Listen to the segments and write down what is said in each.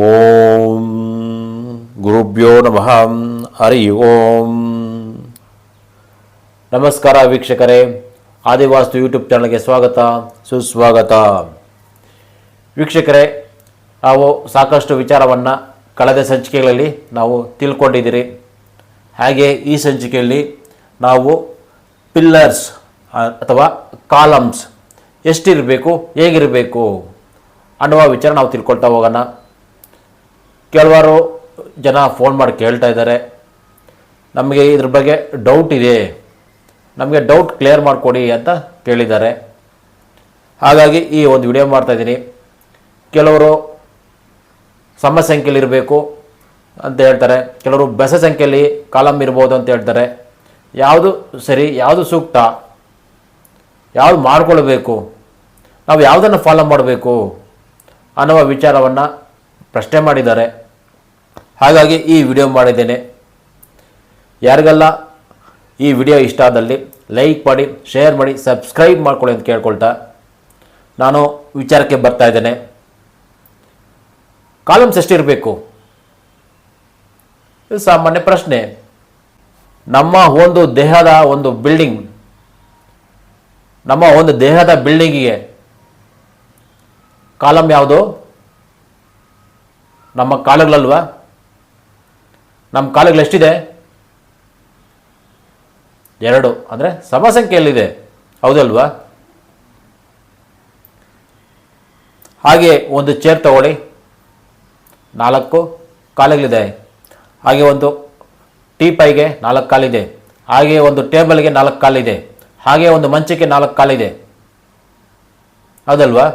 ಓಂ ಗುರುಭ್ಯೋ ನಮಃ ಹರಿ ಓಂ ನಮಸ್ಕಾರ ವೀಕ್ಷಕರೇ, ಆದಿವಾಸ್ತು ಯೂಟ್ಯೂಬ್ ಚಾನಲ್ಗೆ ಸ್ವಾಗತ, ಸುಸ್ವಾಗತ. ವೀಕ್ಷಕರೇ, ನಾವು ಸಾಕಷ್ಟು ವಿಚಾರವನ್ನು ಕಳೆದ ಸಂಚಿಕೆಗಳಲ್ಲಿ ನಾವು ತಿಳ್ಕೊಂಡಿದ್ದೀರಿ. ಹಾಗೆ ಈ ಸಂಚಿಕೆಯಲ್ಲಿ ನಾವು ಪಿಲ್ಲರ್ಸ್ ಅಥವಾ ಕಾಲಮ್ಸ್ ಎಷ್ಟಿರಬೇಕು, ಹೇಗಿರಬೇಕು ಅನ್ನುವ ವಿಚಾರ ನಾವು ತಿಳ್ಕೊಳ್ತಾ ಹೋಗೋಣ. ಕೆಲವರು ಜನ ಫೋನ್ ಮಾಡಿ ಕೇಳ್ತಾ ಇದ್ದಾರೆ. ನಮಗೆ ಇದ್ರ ಬಗ್ಗೆ ಡೌಟ್ ಇದೆ. ನಮಗೆ ಡೌಟ್ ಕ್ಲಿಯರ್ ಮಾಡಿಕೊಡಿ ಅಂತ ಕೇಳಿದ್ದಾರೆ. ಹಾಗಾಗಿ ಈ ಒಂದು ವಿಡಿಯೋ ಮಾಡ್ತಾಯಿದ್ದೀನಿ ಕೆಲವರು ಸಮ ಸಂಖ್ಯೆಯಲ್ಲಿ ಇರಬೇಕು ಅಂತ ಹೇಳ್ತಾರೆ. ಕೆಲವರು ಬೆಸ ಸಂಖ್ಯೆಯಲ್ಲಿ ಕಾಲಮ್ ಇರ್ಬೋದು ಅಂತ ಹೇಳ್ತಾರೆ. ಯಾವುದು ಸರಿ, ಯಾವುದು ಸೂಕ್ತ, ಯಾವುದು ಮಾಡಿಕೊಳ್ಬೇಕು, ನಾವು ಯಾವುದನ್ನು ಫಾಲೋ ಮಾಡಬೇಕು ಅನ್ನುವ ವಿಚಾರವನ್ನು ಪ್ರಶ್ನೆ ಮಾಡಿದ್ದಾರೆ. ಹಾಗಾಗಿ ಈ ವಿಡಿಯೋ ಮಾಡಿದ್ದೇನೆ. ಯಾರಿಗೆಲ್ಲ ಈ ವಿಡಿಯೋ ಇಷ್ಟ ಆದಲ್ಲಿ ಲೈಕ್ ಮಾಡಿ, ಶೇರ್ ಮಾಡಿ, ಸಬ್ಸ್ಕ್ರೈಬ್ ಮಾಡ್ಕೊಳ್ಳಿ ಅಂತ ಕೇಳ್ಕೊಳ್ತಾ ನಾನು ವಿಚಾರಕ್ಕೆ ಬರ್ತಾ ಇದ್ದೇನೆ. ಕಾಲಮ್ಸ್ ಎಷ್ಟಿರಬೇಕು? ಇದು ಸಾಮಾನ್ಯ ಪ್ರಶ್ನೆ. ನಮ್ಮ ಒಂದು ದೇಹದ ಒಂದು ಬಿಲ್ಡಿಂಗ್, ನಮ್ಮ ಒಂದು ದೇಹದ ಬಿಲ್ಡಿಂಗಿಗೆ ಕಾಲಮ್ ಯಾವುದು? ನಮ್ಮ ಕಾಲುಗಳಲ್ವಾ? ನಮ್ಮ ಕಾಲುಗಳು ಎಷ್ಟಿದೆ? ಎರಡು. ಅಂದರೆ ಸಮ ಸಂಖ್ಯೆಯಲ್ಲಿದೆ. ಹೌದಲ್ವಾ ಹಾಗೆ ಒಂದು ಚೇರ್ ತಗೊಳ್ಳಿ. ನಾಲ್ಕು ಕಾಲುಗಳಿದೆ. ಹಾಗೆ ಒಂದು ಟೀಪೈಗೆ ನಾಲ್ಕು ಕಾಲಿದೆ. ಹಾಗೆ ಒಂದು ಟೇಬಲ್ಗೆ ನಾಲ್ಕು ಕಾಲಿದೆ. ಹಾಗೆ ಒಂದು ಮಂಚಕ್ಕೆ ನಾಲ್ಕು ಕಾಲಿದೆ. ಹೌದಲ್ವಾ?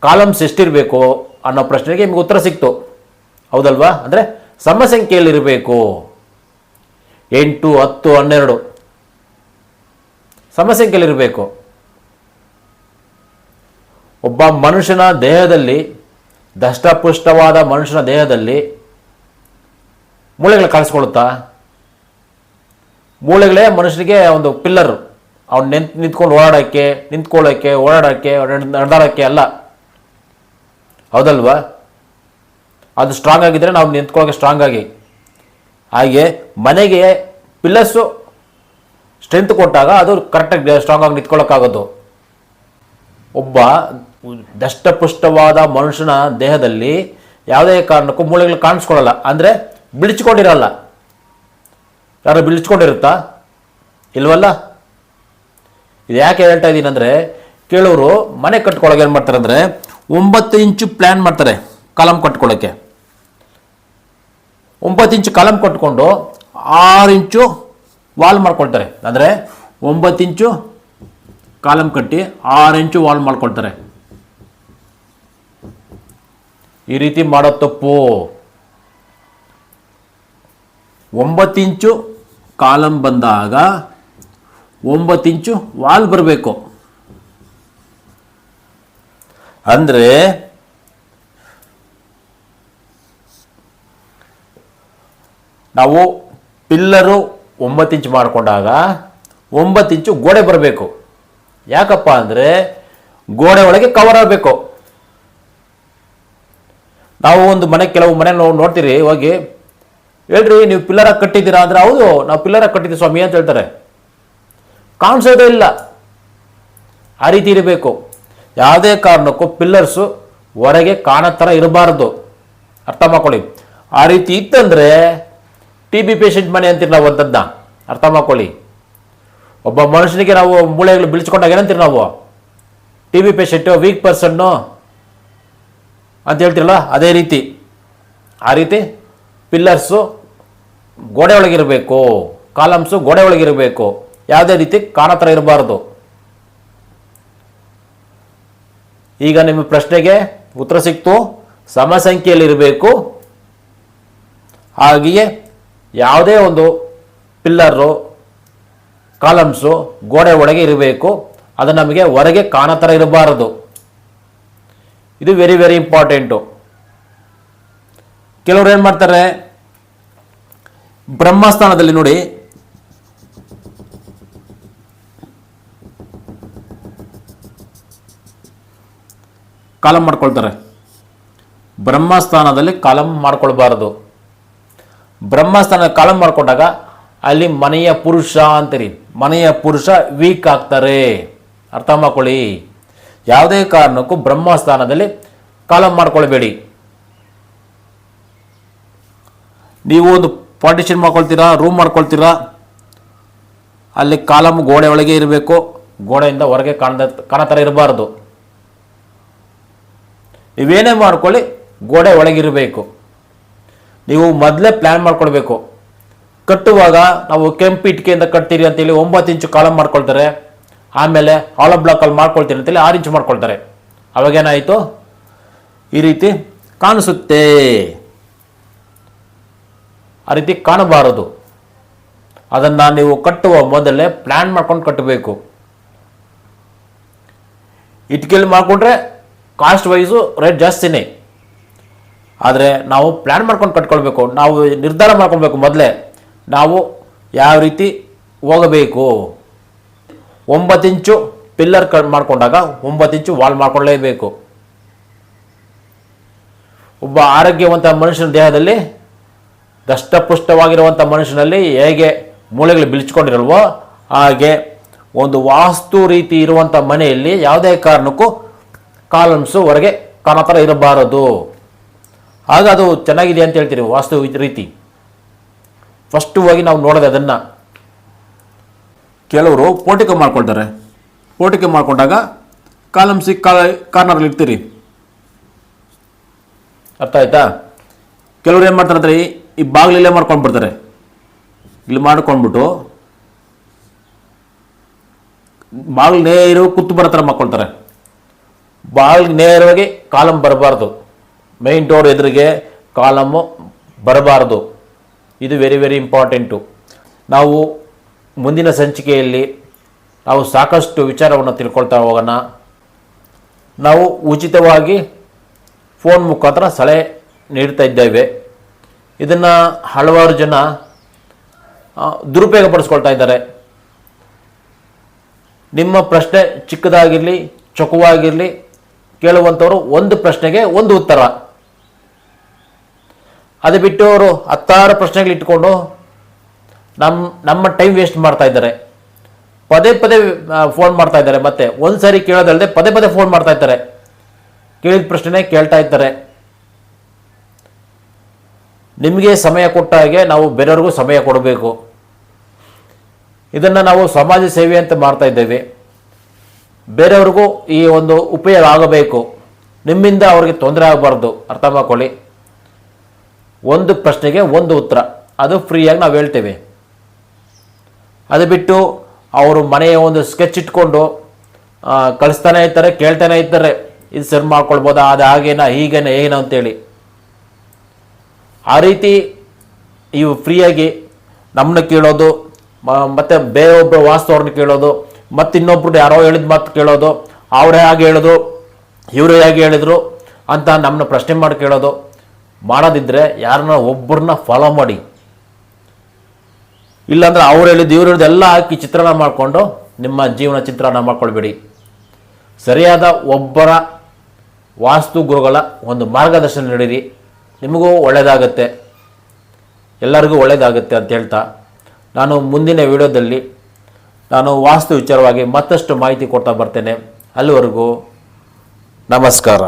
ಕಾಲಮ್ಸ್ ಎಷ್ಟಿರಬೇಕು ಅನ್ನೋ ಪ್ರಶ್ನೆಗೆ ನಿಮಗೆ ಉತ್ತರ ಸಿಕ್ತು. ಹೌದಲ್ವಾ? ಅಂದರೆ ಸಮ ಸಂಖ್ಯೆಯಲ್ಲಿರಬೇಕು ಎಂಟು, ಹತ್ತು, ಹನ್ನೆರಡು. ಸಮ ಸಂಖ್ಯೆಯಲ್ಲಿರಬೇಕು ಒಬ್ಬ ಮನುಷ್ಯನ ದೇಹದಲ್ಲಿ, ದಷ್ಟಪುಷ್ಟವಾದ ಮನುಷ್ಯನ ದೇಹದಲ್ಲಿ ಮೂಳೆಗಳು ಕಾಣಿಸ್ಕೊಳ್ಳುತ್ತಾ? ಮೂಳೆಗಳೇ ಮನುಷ್ಯನಿಗೆ ಒಂದು ಪಿಲ್ಲರ್. ಅವ್ನು ನಿಂತ್, ನಿಂತ್ಕೊಂಡು ಓಡಾಡೋಕ್ಕೆ, ನಿಂತ್ಕೊಳ್ಳೋಕ್ಕೆ, ಓಡಾಡೋಕ್ಕೆ, ನಡೆದಾಡೋಕ್ಕೆ ಅಲ್ಲ. ಹೌದಲ್ವಾ? ಅದು ಸ್ಟ್ರಾಂಗ್ ಆಗಿದ್ದರೆ ನಾವು ನಿಂತ್ಕೊಳ್ಳೋಕೆ ಸ್ಟ್ರಾಂಗ್ ಆಗಿ. ಹಾಗೆ ಮನೆಗೆ ಪಿಲ್ಲರ್ಸು ಸ್ಟ್ರೆಂತ್ ಕೊಟ್ಟಾಗ ಅದು ಕರೆಕ್ಟಾಗಿ ಸ್ಟ್ರಾಂಗ್ ಆಗಿ ನಿಂತ್ಕೊಳ್ಳೋಕ್ಕಾಗೋದು. ಒಬ್ಬ ದಷ್ಟಪುಷ್ಟವಾದ ಮನುಷ್ಯನ ದೇಹದಲ್ಲಿ ಯಾವುದೇ ಕಾರಣಕ್ಕೂ ಮೂಳೆಗಳು ಕಾಣಿಸ್ಕೊಳ್ಳಲ್ಲ. ಅಂದರೆ ಬಿಳಿಚ್ಕೊಂಡಿರಲ್ಲ. ಯಾರು ಬಿಳಿಚ್ಕೊಂಡಿರುತ್ತಾ? ಇಲ್ವಲ್ಲ? ಇದು ಯಾಕೆ ಹೇಳ್ತಾ ಇದ್ದೀನಿ ಅಂದರೆ ಕೇಳೋರು ಮನೆ ಕಟ್ಕೊಳ್ಳೋಕೆ ಏನು ಮಾಡ್ತಾರೆ ಅಂದರೆ ಒಂಬತ್ತು ಇಂಚು ಪ್ಲ್ಯಾನ್ ಮಾಡ್ತಾರೆ ಕಾಲಮ್ ಕಟ್ಕೊಳ್ಳೋಕ್ಕೆ ಒಂಬತ್ತು ಇಂಚು ಕಲಮ್ ಕಟ್ಕೊಂಡು ಆರು ಇಂಚು ವಾಲ್ ಮಾಡ್ಕೊಳ್ತಾರೆ. ಅಂದರೆ ಒಂಬತ್ತು ಇಂಚು ಕಾಲಮ್ ಕಟ್ಟಿ ಆರು ಇಂಚು ವಾಲ್ ಮಾಡ್ಕೊಳ್ತಾರೆ. ಈ ರೀತಿ ಮಾಡೋ ತಪ್ಪು. ಒಂಬತ್ತು ಇಂಚು ಕಾಲಮ್ ಬಂದಾಗ ಒಂಬತ್ತು ಇಂಚು ವಾಲ್ ಬರಬೇಕು. ಅಂದರೆ ನಾವು ಪಿಲ್ಲರು ಒಂಬತ್ತು ಇಂಚು ಮಾಡಿಕೊಂಡಾಗ ಒಂಬತ್ತು ಇಂಚು ಗೋಡೆ ಬರಬೇಕು. ಯಾಕಪ್ಪ ಅಂದರೆ ಗೋಡೆ ಒಳಗೆ ಕವರ್ ಆಗಬೇಕು. ನಾವು ಒಂದು ಮನೆ, ಕೆಲವು ಮನೆ ನೋಡ್ತೀರಿ, ಹೋಗಿ, ಹೇಳ್ರಿ, ನೀವು ಪಿಲ್ಲರ ಕಟ್ಟಿದ್ದೀರಾ? ಅಂದರೆ, ಹೌದು, ನಾವು ಪಿಲ್ಲರ ಕಟ್ಟಿದ್ದೀವಿ ಸ್ವಾಮಿ, ಅಂತ ಹೇಳ್ತಾರೆ. ಕಾಣಿಸೋದೇ ಇಲ್ಲ. ಆ ರೀತಿ ಇರಬೇಕು. ಯಾವುದೇ ಕಾರಣಕ್ಕೂ ಪಿಲ್ಲರ್ಸು ಹೊರಗೆ ಕಾಣೋ ಥರ ಇರಬಾರ್ದು. ಅರ್ಥ ಮಾಡ್ಕೊಳ್ಳಿ. ಆ ರೀತಿ ಇತ್ತಂದರೆ ಟಿ ಬಿ ಪೇಷಂಟ್ ಮನೆ ಅಂತೀರಿ ನಾವು ಅಂತದ್ದ ಅರ್ಥ ಮಾಡ್ಕೊಳ್ಳಿ. ಒಬ್ಬ ಮನುಷ್ಯನಿಗೆ ನಾವು ಮೂಳೆಗಳು ಬಿಳಿಸ್ಕೊಂಡಾಗ ಏನಂತೀರಿ ನಾವು? T B patient weak person ಅಂತ ಹೇಳ್ತಿರಲ್ಲ, ಅದೇ ರೀತಿ. ಆ ರೀತಿ ಪಿಲ್ಲರ್ಸು ಗೋಡೆ ಒಳಗಿರಬೇಕು ಕಾಲಮ್ಸು ಗೋಡೆ ಒಳಗಿರಬೇಕು, ಯಾವುದೇ ರೀತಿ ಕಾಣ ಥರ ಇರಬಾರ್ದು. ಈಗ ನಿಮ್ಮ ಪ್ರಶ್ನೆಗೆ ಉತ್ತರ ಸಿಕ್ತು. ಸಮ ಸಂಖ್ಯೆಯಲ್ಲಿರಬೇಕು. ಹಾಗೆಯೇ ಯಾವುದೇ ಒಂದು ಪಿಲ್ಲರು, ಕಾಲಮ್ಸು ಗೋಡೆ ಒಳಗೆ ಇರಬೇಕು. ಅದು ನಮಗೆ ಹೊರಗೆ ಕಾಣೋ ಥರ ಇರಬಾರದು. ಇದು ವೆರಿ ವೆರಿ ಇಂಪಾರ್ಟೆಂಟು ಕೆಲವರು ಏನು ಮಾಡ್ತಾರೆ? ಬ್ರಹ್ಮಸ್ಥಾನದಲ್ಲಿ ನೋಡಿ. ಕಾಲಮ್ ಮಾಡ್ಕೊಳ್ತಾರೆ. ಬ್ರಹ್ಮಸ್ಥಾನದಲ್ಲಿ ಕಾಲಮ್ ಮಾಡ್ಕೊಳ್ಬಾರದು. ಬ್ರಹ್ಮಸ್ಥಾನ ಕಾಲಂ ಮಾಡಿಕೊಂಡಾಗ ಅಲ್ಲಿ ಮನೆಯ ಪುರುಷ ಅಂತೀರಿ. ಮನೆಯ ಪುರುಷ ವೀಕ್ ಆಗ್ತಾರೆ. ಅರ್ಥ ಮಾಡ್ಕೊಳ್ಳಿ. ಯಾವುದೇ ಕಾರಣಕ್ಕೂ ಬ್ರಹ್ಮಸ್ಥಾನದಲ್ಲಿ ಕಾಲಮ್ ಮಾಡ್ಕೊಳ್ಬೇಡಿ. ನೀವು ಒಂದು ಪಾರ್ಟಿಷನ್ ಮಾಡ್ಕೊಳ್ತೀರಾ ರೂಮ್ ಮಾಡ್ಕೊಳ್ತೀರಾ, ಅಲ್ಲಿ ಕಾಲಮ್ ಗೋಡೆ ಒಳಗೆ ಇರಬೇಕು. ಗೋಡೆಯಿಂದ ಹೊರಗೆ ಕಾಣದ, ಕಾಣೋ ಥರ ಇರಬಾರ್ದು. ನೀವೇನೇ ಮಾಡ್ಕೊಳ್ಳಿ, ಗೋಡೆ ಒಳಗಿರಬೇಕು ನೀವು ಮೊದಲೇ ಪ್ಲ್ಯಾನ್ ಮಾಡ್ಕೊಳ್ಬೇಕು ಕಟ್ಟುವಾಗ ನಾವು ಕೆಂಪು ಇಟ್ಕೆಯಿಂದ ಕಟ್ತೀರಿ ಅಂತೇಳಿ ಒಂಬತ್ತು ಇಂಚು ಕಾಲಮ್ ಮಾಡ್ಕೊಳ್ತಾರೆ. ಆಮೇಲೆ ಹಾಲೋ ಬ್ಲಾಕಲ್ಲಿ ಮಾಡ್ಕೊಳ್ತೀರಿ ಅಂತೇಳಿ ಆರು ಇಂಚು ಮಾಡ್ಕೊಳ್ತಾರೆ. ಅವಾಗೇನಾಯಿತು ಈ ರೀತಿ ಕಾಣಿಸುತ್ತೆ. ಆ ರೀತಿ ಕಾಣಬಾರದು. ಅದನ್ನು ನೀವು ಕಟ್ಟುವ ಮೊದಲೇ ಪ್ಲ್ಯಾನ್ ಮಾಡ್ಕೊಂಡು ಕಟ್ಟಬೇಕು. ಇಟ್ಕೆಯಲ್ಲಿ ಮಾಡಿಕೊಂಡ್ರೆ ಕಾಸ್ಟ್ ವೈಸು ರೇಟ್ ಜಾಸ್ತಿನೇ. ಆದರೆ ನಾವು ಪ್ಲ್ಯಾನ್ ಮಾಡ್ಕೊಂಡು ಕಟ್ಕೊಳ್ಬೇಕು, ನಾವು ನಿರ್ಧಾರ ಮಾಡ್ಕೊಳ್ಬೇಕು ಮೊದಲೇ. ನಾವು ಯಾವ ರೀತಿ ಹೋಗಬೇಕು? ಒಂಬತ್ತು ಇಂಚು ಪಿಲ್ಲರ್ ಕಟ್ ಮಾಡಿಕೊಂಡಾಗ ಒಂಬತ್ತು ಇಂಚು ವಾಲ್ ಮಾಡ್ಕೊಳ್ಳೇಬೇಕು ಒಬ್ಬ ಆರೋಗ್ಯವಂತ ಮನುಷ್ಯನ ದೇಹದಲ್ಲಿ ದಷ್ಟಪುಷ್ಟವಾಗಿರುವಂಥ ಮನುಷ್ಯನಲ್ಲಿ ಹೇಗೆ ಮೂಳೆಗಳು ಬಿಳಿಸ್ಕೊಂಡಿರಲ್ವೋ, ಹಾಗೆ ಒಂದು ವಾಸ್ತು ರೀತಿ ಇರುವಂಥ ಮನೆಯಲ್ಲಿ ಯಾವುದೇ ಕಾರಣಕ್ಕೂ ಕಾಲಮ್ಸು ಹೊರಗೆ ಕಾಣೋ ಥರ ಇರಬಾರದು. ಆಗ ಅದು ಚೆನ್ನಾಗಿದೆ ಅಂತ ಹೇಳ್ತೀರಿ ವಾಸ್ತು ರೀತಿ. ಫಸ್ಟು ಹೋಗಿ ನಾವು ನೋಡೋದು ಅದನ್ನು. ಕೆಲವರು ಪೋಟಿಕೆ ಮಾಡ್ಕೊಳ್ತಾರೆ. ಪೋಟಿಕೆ ಮಾಡ್ಕೊಂಡಾಗ ಕಾಲಮ್ಸಿ ಕಾಲ ಕಾರ್ನರಲ್ಲಿ ಇರ್ತೀರಿ ಅರ್ಥ ಆಯ್ತಾ? ಕೆಲವ್ರು ಏನು ಮಾಡ್ತಾರೆ ಅಂದರೆ ಈ- ಈ ಬಾಗಿಲಲ್ಲೇ ಮಾಡ್ಕೊಂಡು ಬಿಡ್ತಾರೆ. ಇಲ್ಲಿ ಮಾಡ್ಕೊಂಡ್ಬಿಟ್ಟು ಬಾಗಿಲು ನೇರವಾಗಿ ಕುತ್ತು ಬರೋ ಥರ ಮಾಡ್ಕೊಳ್ತಾರೆ. ಬಾಗಿಲು ನೇರವಾಗಿ ಕಾಲಮ್ ಬರಬಾರ್ದು. ಮೈನ್ ಡೋರ್ ಎದುರಿಗೆ ಕಾಲಮ್ಮು ಬರಬಾರದು. ಇದು ವೆರಿ ವೆರಿ ಇಂಪಾರ್ಟೆಂಟು ನಾವು ಮುಂದಿನ ಸಂಚಿಕೆಯಲ್ಲಿ ನಾವು ಸಾಕಷ್ಟು ವಿಚಾರವನ್ನು ತಿಳ್ಕೊಳ್ತಾ ಹೋಗೋಣ. ನಾವು ಉಚಿತವಾಗಿ ಫೋನ್ ಮುಖಾಂತರ ಸಲಹೆ ನೀಡ್ತಾ ಇದ್ದೇವೆ. ಇದನ್ನು ಹಲವಾರು ಜನ ದುರುಪಯೋಗ ಪಡಿಸ್ಕೊಳ್ತಾ ಇದ್ದಾರೆ. ನಿಮ್ಮ ಪ್ರಶ್ನೆ ಚಿಕ್ಕದಾಗಿರಲಿ, ಚೊಕ್ಕವಾಗಿರಲಿ ಕೇಳುವಂಥವರು ಒಂದು ಪ್ರಶ್ನೆಗೆ ಒಂದು ಉತ್ತರ. ಅದು ಬಿಟ್ಟು ಅವರು ಹತ್ತಾರು ಪ್ರಶ್ನೆಗಳು ಇಟ್ಕೊಂಡು ನಮ್ಮ ನಮ್ಮ ಟೈಮ್ ವೇಸ್ಟ್ ಮಾಡ್ತಾ ಇದ್ದಾರೆ. ಪದೇ ಪದೇ ಫೋನ್ ಮಾಡ್ತಾ ಇದ್ದಾರೆ. ಮತ್ತೆ ಒಂದು ಸಾರಿ ಕೇಳೋದಲ್ಲದೆ ಪದೇ ಪದೇ ಫೋನ್ ಮಾಡ್ತಾ ಇರ್ತಾರೆ ಕೇಳಿದ ಪ್ರಶ್ನೆ ಕೇಳ್ತಾ ಇರ್ತಾರೆ ನಿಮಗೆ ಸಮಯ ಕೊಟ್ಟ ಹಾಗೆ ನಾವು ಬೇರೆಯವ್ರಿಗೂ ಸಮಯ ಕೊಡಬೇಕು. ಇದನ್ನು ನಾವು ಸಮಾಜ ಸೇವೆ ಅಂತ ಮಾಡ್ತಾ ಇದ್ದೇವೆ. ಬೇರೆಯವ್ರಿಗೂ ಈ ಒಂದು ಉಪಯೋಗ ಆಗಬೇಕು. ನಿಮ್ಮಿಂದ ಅವ್ರಿಗೆ ತೊಂದರೆ ಆಗಬಾರ್ದು. ಅರ್ಥ ಮಾಡ್ಕೊಳ್ಳಿ ಒಂದು ಪ್ರಶ್ನೆಗೆ ಒಂದು ಉತ್ತರ. ಅದು ಫ್ರೀಯಾಗಿ ನಾವು ಹೇಳ್ತೇವೆ. ಅದು ಬಿಟ್ಟು ಅವರು ಮನೆಯ ಒಂದು ಸ್ಕೆಚ್ ಇಟ್ಕೊಂಡು ಕಳಿಸ್ತಾನೆ ಇರ್ತಾರೆ, ಕೇಳ್ತಾನೆ ಇರ್ತಾರೆ. ಇದು ಸರಿ ಮಾಡ್ಕೊಳ್ಬೋದಾ, ಅದು ಹಾಗೇನ, ಹೀಗೇನ, ಏನೋ ಅಂತೇಳಿ. ಆ ರೀತಿ ಇವು ಫ್ರೀಯಾಗಿ ನಮ್ಮನ್ನ ಕೇಳೋದು ಮತ್ತು ಬೇರೊಬ್ಬರು ವಾಸ್ತವ್ರನ್ನ ಕೇಳೋದು, ಮತ್ತು ಇನ್ನೊಬ್ರು ಯಾರೋ ಹೇಳಿದ ಮಾತು ಕೇಳೋದು, ಅವರೇ ಹಾಗೆ ಹೇಳಿದ್ರು ಇವರೇ ಹೇಗೆ ಹೇಳಿದರು ಅಂತ ನಮ್ಮನ್ನ ಪ್ರಶ್ನೆ ಮಾಡಿ ಕೇಳೋದು. ಮಾಡೋದಿದ್ರೆ ಯಾರನ್ನ ಒಬ್ಬರನ್ನ ಫಾಲೋ ಮಾಡಿ. ಇಲ್ಲಾಂದರೆ ಅವ್ರು ಹೇಳಿದ್ದು ಇವ್ರು ಹೇಳಿದೆಲ್ಲ ಹಾಕಿ ಚಿತ್ರಣ ಮಾಡಿಕೊಂಡು ನಿಮ್ಮ ಜೀವನ ಚಿತ್ರಣ ಮಾಡ್ಕೊಳ್ಬೇಡಿ. ಸರಿಯಾದ ಒಬ್ಬರ ವಾಸ್ತು ಗುರುಗಳ ಒಂದು ಮಾರ್ಗದರ್ಶನ ನೀಡಿರಿ. ನಿಮಗೂ ಒಳ್ಳೆಯದಾಗತ್ತೆ ಎಲ್ಲರಿಗೂ ಒಳ್ಳೆಯದಾಗುತ್ತೆ ಅಂತ ಹೇಳ್ತಾ ನಾನು ಮುಂದಿನ ವಿಡಿಯೋದಲ್ಲಿ ನಾನು ವಾಸ್ತು ವಿಚಾರವಾಗಿ ಮತ್ತಷ್ಟು ಮಾಹಿತಿ ಕೊಡ್ತಾ ಬರ್ತೇನೆ. ಅಲ್ಲಿವರೆಗೂ ನಮಸ್ಕಾರ.